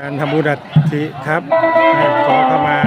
การทำบุญทิครับขอเข้ามา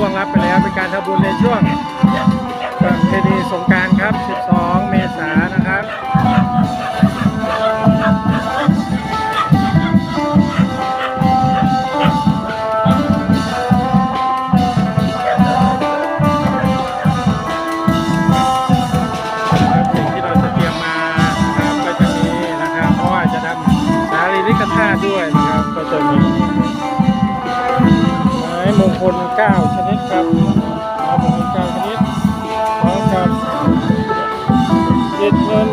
ล่วงรับไปแล้วเป็นการทำบุญในช่วง ม้มงคล9ชนิดครับไม้มงคล9ชนิดพร้อมกับอิฐเงิน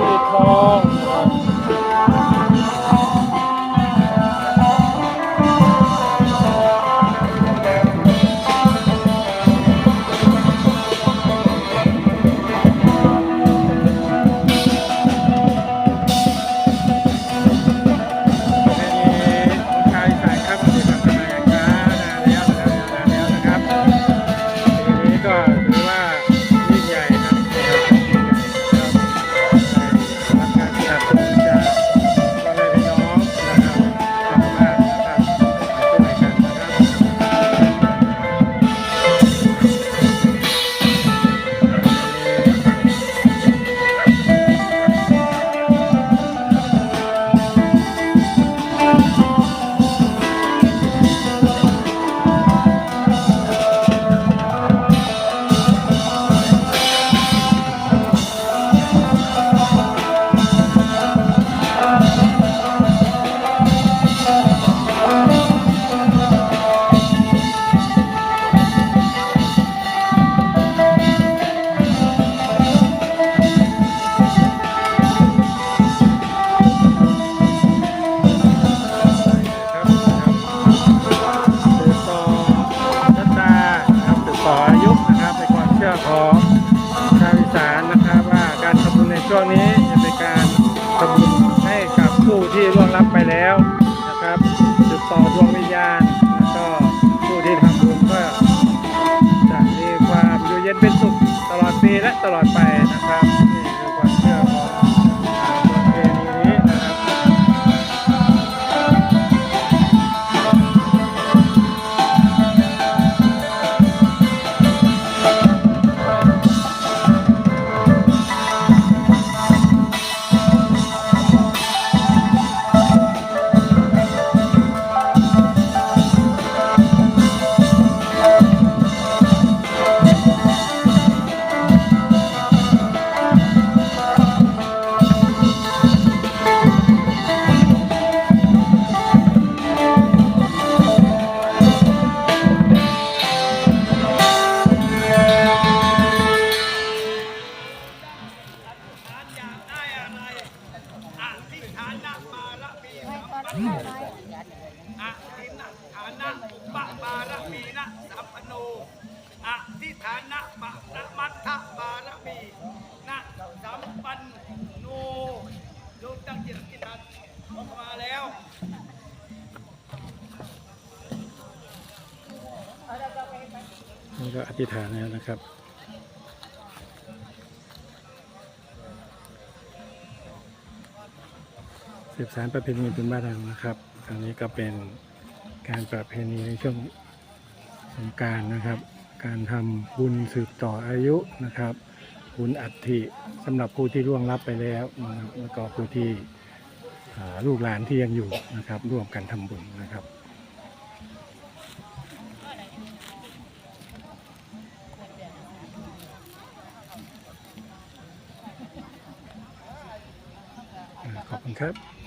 ชื่อของชาวอีสานนะครับว่าการทำบุญในช่วงนี้จะเป็นการทำบุญให้กับผู้ที่ล่วงลับไปแล้ว นะบาระมีสัมปันโนอธิษฐานะอุปบารมีนะสัมปันโนอธิฐานะปะนะมัทธบารมีนะสัมปันโนดูตั้งจิตจิตานออกมาแล้วนี่ก็อธิษฐานแล้วนะครับ สืบสารประเพณีพื้นบ้านเรานะครับครั้งนี้ก็เป็นการประเพณีในช่วงสงการนะครับ การทำบุญสืบต่ออายุนะครับ บุญอัฐิสำหรับผู้ที่ร่วงลับไปแล้วนะครับแล้วก็ผู้ที่ลูกหลานที่ยังอยู่นะครับ ร่วมกันทำบุญนะครับขอบคุณครับ